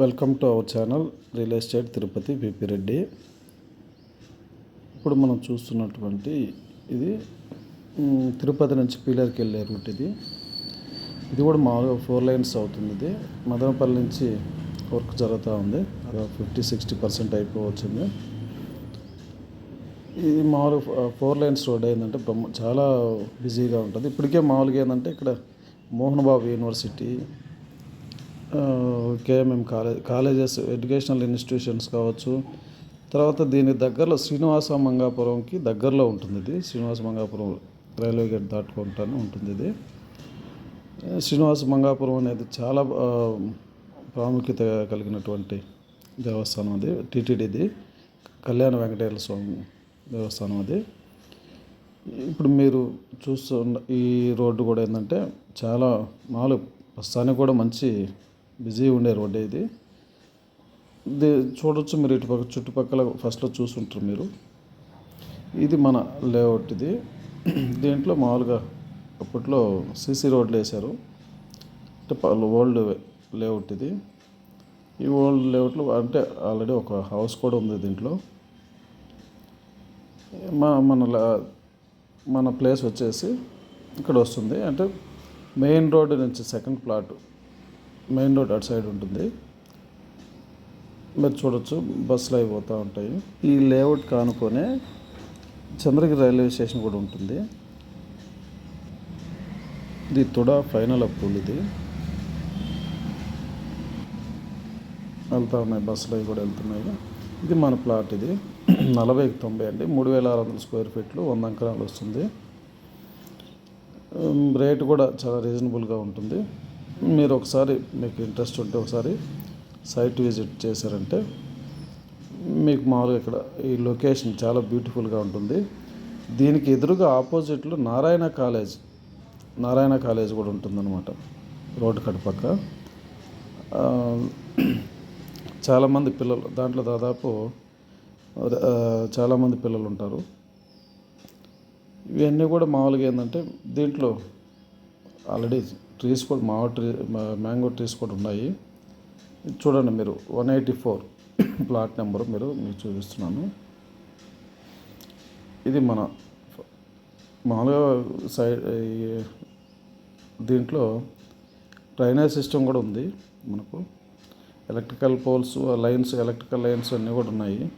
Welcome to our channel real estate Tirupati P P Reddy. ఇప్పుడు మనం చూస్తున్నటువంటి ఇది తిరుపతి నుంచి పీలర్కి వెళ్ళే రూట్ ఇది. ఇది కూడా మామూలుగా ఫోర్ లైన్స్ అవుతుంది ఇది. మదనపల్లి నుంచి వర్క్ జరుగుతూ ఉంది. అది ఫిఫ్టీ సిక్స్టీ పర్సెంట్ అయిపోవచ్చింది. ఇది మామూలుగా ఫోర్ లైన్స్ రోడ్ ఏంటంటే బ్రహ్మ చాలా బిజీగా ఉంటుంది. ఇప్పటికే మామూలుగా ఏంటంటే ఇక్కడ Mohan Babu university KMM college colleges educational institutions కావచ్చు. తర్వాత దీని దగ్గరలో శ్రీనివాస మంగాపురంకి దగ్గరలో ఉంటుంది ఇది. శ్రీనివాస మంగాపురం రైల్వే గేట్ దాటుకుంటానే ఉంటుంది ఇది. శ్రీనివాస మంగాపురం అనేది చాలా ప్రాముఖ్యత కలిగినటువంటి దేవస్థానం అది టీటీడీది కళ్యాణ వెంకటేశ్వర స్వామి దేవస్థానం అది. ఇప్పుడు మీరు చూస్తున్న ఈ రోడ్డు కూడా ఏంటంటే చాలా మాలు ప్రస్తుతానికి కూడా మంచి బిజీ ఉండే రోడ్డు ఇది. ఇది చూడొచ్చు మీరు ఇటు పక్క చుట్టుపక్కల ఫస్ట్లో చూసుంటారు మీరు. ఇది మన లేఅవుట్ ఇది. దీంట్లో మామూలుగా అప్పట్లో సీసీ రోడ్లు వేశారు. అంటే ఓల్డ్ లేఅవుట్ ఇది. ఈ ఓల్డ్ లేఅవుట్లో అంటే ఆల్రెడీ ఒక హౌస్ కూడా ఉంది దీంట్లో. మా మన లా- మన ప్లేస్ వచ్చేసి ఇక్కడ వస్తుంది. అంటే మెయిన్ రోడ్డు నుంచి సెకండ్ ప్లాట్ మెయిన్ రోడ్ అటు సైడ్ ఉంటుంది. మీరు చూడొచ్చు బస్సులు అవి పోతూ ఉంటాయి. ఈ లేఅవుట్ కానుకొనే చంద్రగిరి రైల్వే స్టేషన్ కూడా ఉంటుంది. ఇది తుడా ఫైనల్ అప్పుల్ ఇది. వెళ్తూ ఉన్నాయి బస్సులు అవి కూడా వెళ్తున్నాయి. ఇది మన ప్లాట్ ఇది. నలభైకి తొంభై అండి. మూడు వేల ఆరు వందల స్క్వేర్ ఫీట్లు వంద అంకరాలు వస్తుంది. రేటు కూడా చాలా రీజనబుల్గా ఉంటుంది. మీరు ఒకసారి మీకు ఇంట్రెస్ట్ ఉంటే ఒకసారి సైట్ విజిట్ చేశారంటే మీకు మామూలుగా ఇక్కడ ఈ లొకేషన్ చాలా బ్యూటిఫుల్గా ఉంటుంది. దీనికి ఎదురుగా ఆపోజిట్లో నారాయణ కాలేజ్ నారాయణ కాలేజ్ కూడా ఉంటుందన్నమాట. రోడ్డు కడపక్క చాలామంది పిల్లలు దాంట్లో దాదాపు చాలామంది పిల్లలు ఉంటారు ఇవన్నీ కూడా మామూలుగా ఏంటంటే దీంట్లో ఆల్రెడీ ట్రీస్ కూడా మావ ట్రీ మ్యాంగో ట్రీస్ కూడా ఉన్నాయి. చూడండి మీరు one eighty four plot number మీరు మీకు చూపిస్తున్నాను. ఇది మన మామూలుగా సైడ్ దీంట్లో డ్రైనేజ్ సిస్టమ్ కూడా ఉంది మనకు. Electrical poles lines electrical lines అన్నీ కూడా ఉన్నాయి.